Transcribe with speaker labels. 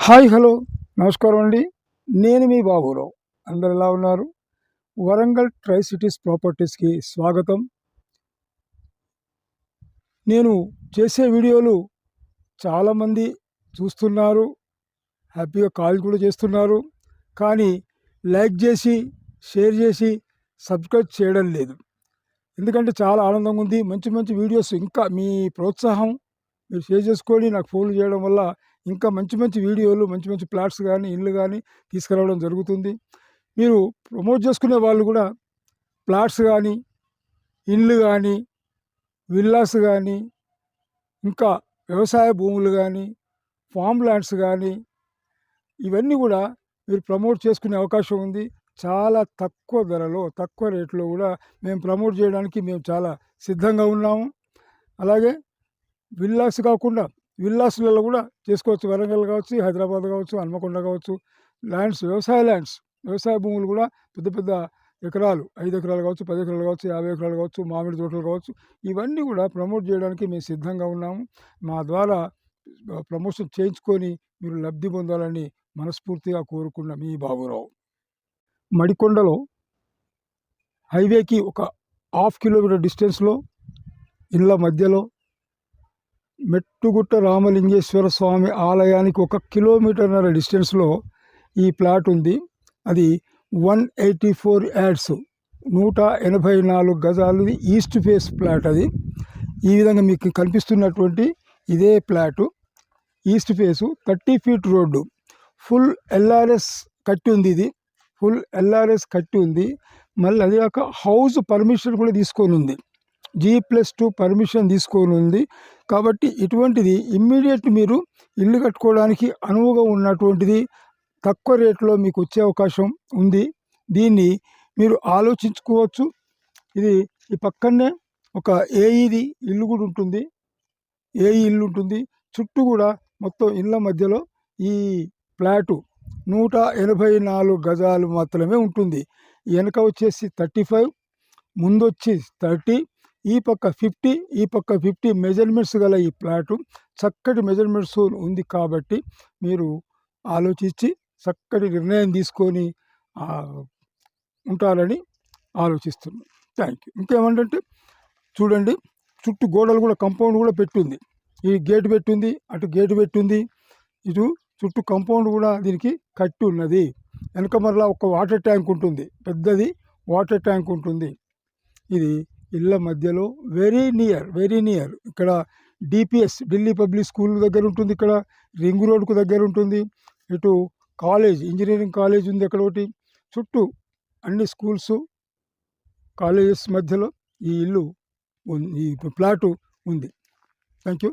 Speaker 1: Hi hello. నమస్కారం అండి. నేను మీ బాబురావు. అందరు ఎలా ఉన్నారు? వరంగల్ ట్రై సిటీస్ ప్రాపర్టీస్కి స్వాగతం. నేను చేసే వీడియోలు చాలామంది చూస్తున్నారు. హ్యాపీగా కాల్ కూడా చేస్తున్నారు. కానీ లైక్ చేసి షేర్ చేసి సబ్స్క్రైబ్ చేయడం లేదు. ఎందుకంటే చాలా ఆనందంగా ఉంది. మంచి మంచి వీడియోస్ ఇంకా మీ ప్రోత్సాహం మీరు షేర్ చేసుకొని నాకు ఫోన్లు చేయడం వల్ల ఇంకా మంచి మంచి వీడియోలు మంచి మంచి ప్లాట్స్ కానీ ఇళ్ళు కానీ తీసుకురావడం జరుగుతుంది. మీరు ప్రమోట్ చేసుకునే వాళ్ళు కూడా ప్లాట్స్ కానీ ఇండ్లు కానీ విల్లాస్ కానీ ఇంకా వ్యవసాయ భూములు కానీ ఫామ్ ల్యాండ్స్ కానీ ఇవన్నీ కూడా మీరు ప్రమోట్ చేసుకునే అవకాశం ఉంది. చాలా తక్కువ ధరలో తక్కువ రేట్లో కూడా మేము ప్రమోట్ చేయడానికి మేము చాలా సిద్ధంగా ఉన్నాము. అలాగే విల్లాస్ కాకుండా విల్లాస్లలో కూడా చేసుకోవచ్చు. వరంగల్ కావచ్చు హైదరాబాద్ కావచ్చు హన్మకొండ కావచ్చు. ల్యాండ్స్ వ్యవసాయ ల్యాండ్స్. వ్యవసాయ భూములు కూడా పెద్ద పెద్ద ఎకరాలు ఐదు ఎకరాలు కావచ్చు పది ఎకరాలు కావచ్చు యాభై ఎకరాలు కావచ్చు మామిడి తోటలు కావచ్చు. ఇవన్నీ కూడా ప్రమోట్ చేయడానికి మేము సిద్ధంగా ఉన్నాము. మా ద్వారా ప్రమోషన్ చేయించుకొని మీరు లబ్ధి పొందాలని మనస్ఫూర్తిగా కోరుకున్న మీ బాబురావు. మడికొండలో హైవేకి ఒక హాఫ్ కిలోమీటర్ డిస్టెన్స్లో ఇళ్ళ మధ్యలో మెట్టుగుట్ట రామలింగేశ్వర స్వామి ఆలయానికి ఒక కిలోమీటర్న్నర డిస్టెన్స్లో ఈ ప్లాట్ ఉంది. అది వన్ ఎయిటీ ఫోర్ యాడ్స్ నూట ఎనభై నాలుగు గజాలు ఈస్ట్ ఫేస్ ప్లాట్ అది. ఈ విధంగా మీకు కనిపిస్తున్నటువంటి ఇదే plot east face thirty feet road. Full L R S కట్టి ఉంది ఇది. ఫుల్ ఎల్ఆర్ఎస్ కట్టి ఉంది. మళ్ళీ అది కాక హౌస్ పర్మిషన్ కూడా తీసుకొని ఉంది. జీ ప్లస్ టూ పర్మిషన్ తీసుకొని ఉంది. కాబట్టి ఇటువంటిది ఇమ్మీడియట్ మీరు ఇల్లు కట్టుకోవడానికి అనువుగా ఉన్నటువంటిది తక్కువ రేట్లో మీకు వచ్చే అవకాశం ఉంది. దీన్ని మీరు ఆలోచించుకోవచ్చు. ఇది ఈ పక్కనే ఒక ఏఈది ఇల్లు కూడా ఉంటుంది. ఏఈ ఇల్లు ఉంటుంది. చుట్టూ కూడా మొత్తం ఇళ్ళ మధ్యలో ఈ ఫ్లాటు నూట ఎనభై నాలుగు గజాలు మాత్రమే ఉంటుంది. వెనక వచ్చేసి థర్టీ ఫైవ్ ముందు వచ్చి థర్టీ ఈ పక్క ఫిఫ్టీ ఈ పక్క ఫిఫ్టీ మెజర్మెంట్స్ గల ఈ ప్లాటు చక్కటి మెజర్మెంట్స్ ఉంది కాబట్టి మీరు ఆలోచించి చక్కటి నిర్ణయం తీసుకొని ఉంటారని ఆలోచిస్తున్నాను థ్యాంక్ యూ ఇంకేమంటే చూడండి చుట్టూ గోడలు కూడా కంపౌండ్ కూడా పెట్టింది. ఈ గేటు పెట్టింది అటు గేటు పెట్టింది ఇటు చుట్టూ కంపౌండ్ కూడా దీనికి కట్టి ఉన్నది. వెనక మరలా ఒక వాటర్ ట్యాంక్ ఉంటుంది. పెద్దది వాటర్ ట్యాంక్ ఉంటుంది. ఇది ఇళ్ళ మధ్యలో వెరీ నియర్ వెరీ నియర్ ఇక్కడ డిపిఎస్ ఢిల్లీ పబ్లిక్ స్కూల్ దగ్గర ఉంటుంది ఇక్కడ రింగ్ రోడ్కు దగ్గర ఉంటుంది. ఇటు కాలేజ్ ఇంజనీరింగ్ కాలేజ్ ఉంది అక్కడ ఒకటి. చుట్టూ అన్ని స్కూల్స్ కాలేజెస్ మధ్యలో ఈ ఇల్లు ఈ ప్లాటు ఉంది. Thank you